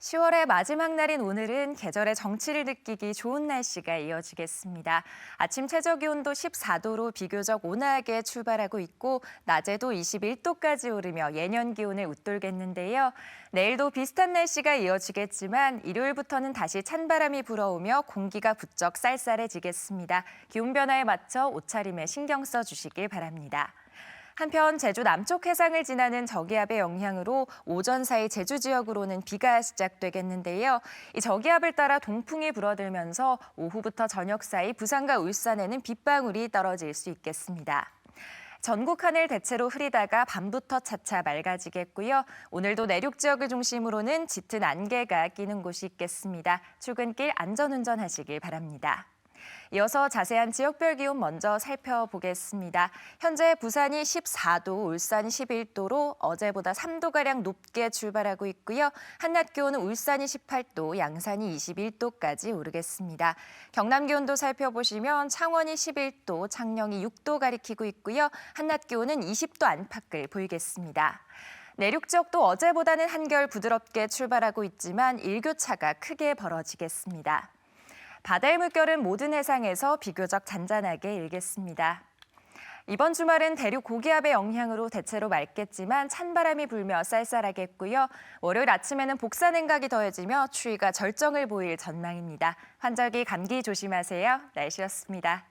10월의 마지막 날인 오늘은 계절의 정치를 느끼기 좋은 날씨가 이어지겠습니다. 아침 최저 기온도 14도로 비교적 온화하게 출발하고 있고 낮에도 21도까지 오르며 예년 기온을 웃돌겠는데요. 내일도 비슷한 날씨가 이어지겠지만 일요일부터는 다시 찬바람이 불어오며 공기가 부쩍 쌀쌀해지겠습니다. 기온 변화에 맞춰 옷차림에 신경 써 주시길 바랍니다. 한편 제주 남쪽 해상을 지나는 저기압의 영향으로 오전 사이 제주 지역으로는 비가 시작되겠는데요. 이 저기압을 따라 동풍이 불어들면서 오후부터 저녁 사이 부산과 울산에는 빗방울이 떨어질 수 있겠습니다. 전국 하늘 대체로 흐리다가 밤부터 차차 맑아지겠고요. 오늘도 내륙 지역을 중심으로는 짙은 안개가 끼는 곳이 있겠습니다. 출근길 안전운전하시길 바랍니다. 이어서 자세한 지역별 기온 먼저 살펴보겠습니다. 현재 부산이 14도, 울산이 11도로 어제보다 3도가량 높게 출발하고 있고요. 한낮 기온은 울산이 18도, 양산이 21도까지 오르겠습니다. 경남 기온도 살펴보시면 창원이 11도, 창녕이 6도 가리키고 있고요. 한낮 기온은 20도 안팎을 보이겠습니다. 내륙 지역도 어제보다는 한결 부드럽게 출발하고 있지만 일교차가 크게 벌어지겠습니다. 바다의 물결은 모든 해상에서 비교적 잔잔하게 일겠습니다. 이번 주말은 대륙 고기압의 영향으로 대체로 맑겠지만 찬바람이 불며 쌀쌀하겠고요. 월요일 아침에는 복사 냉각이 더해지며 추위가 절정을 보일 전망입니다. 환절기 감기 조심하세요. 날씨였습니다.